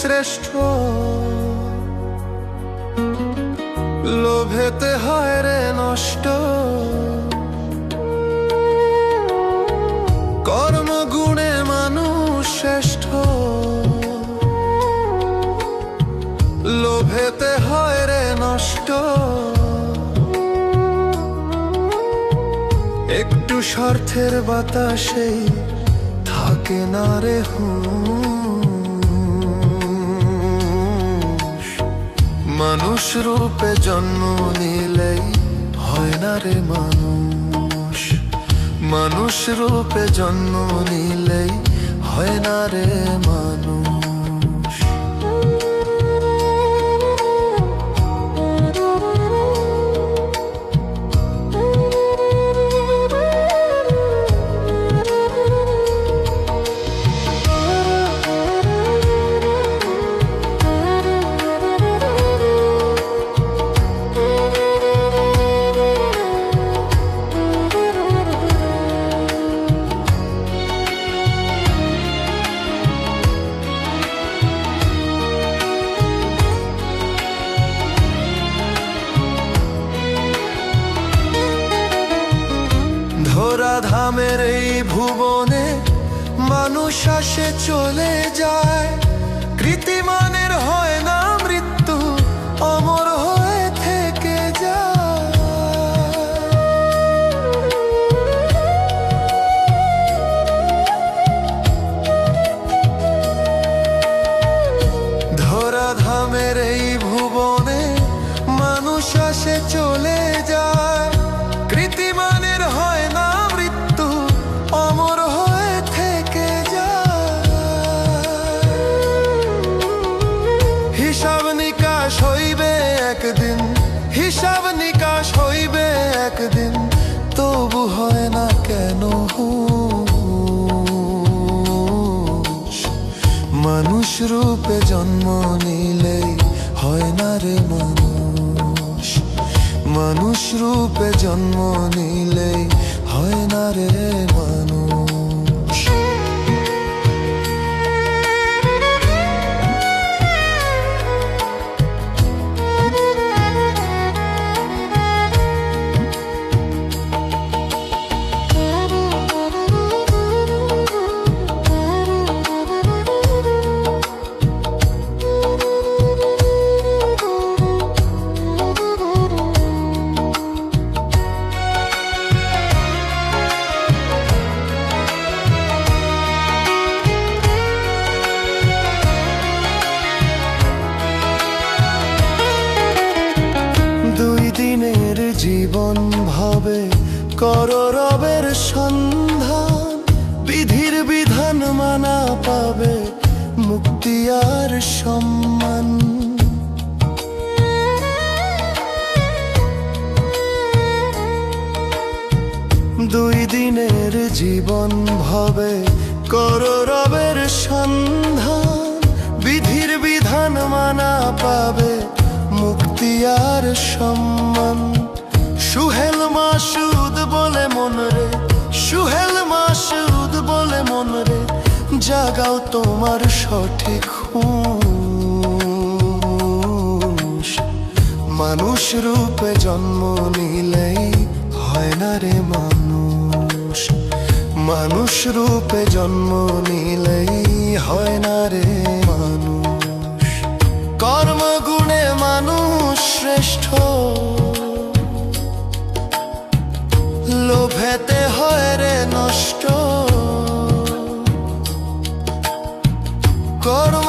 শ্রেষ্ঠ। লোভেতে হয় রে নষ্ট। কর্মগুণে মানুষ শ্রেষ্ঠ। লোভেতে হয় রে নষ্ট। একটু স্বার্থের বাতাসেই থাকে না রে হুঁশ। মানুষ রূপে জন্ম নিলেই হয় না রে মানুষ। মানুষ রূপে জন্ম নিলেই হয় না রে মানুষ। ধামের এই ভুবনে মানুষ আসে চলে যায়। রূপে জন্ম নিলেই হয় না রে মানুষ। মানুষ রূপে জন্ম নিলেই কর রবের সন্ধান। বিধির বিধান মানা পাবে মুক্তি আর সম্মান। দুই দিনের জীবন ভাবে কর রবের সন্ধান। বিধির বিধান মানা পাবে মুক্তি আর সম্মান। তোমার সঠিক মানুষ রূপে জন্ম নিলেই হয় না রে মানুষ। মানুষ রূপে জন্ম নিলেই হয় না রে মানুষ। কর্মগুণে মানুষ coro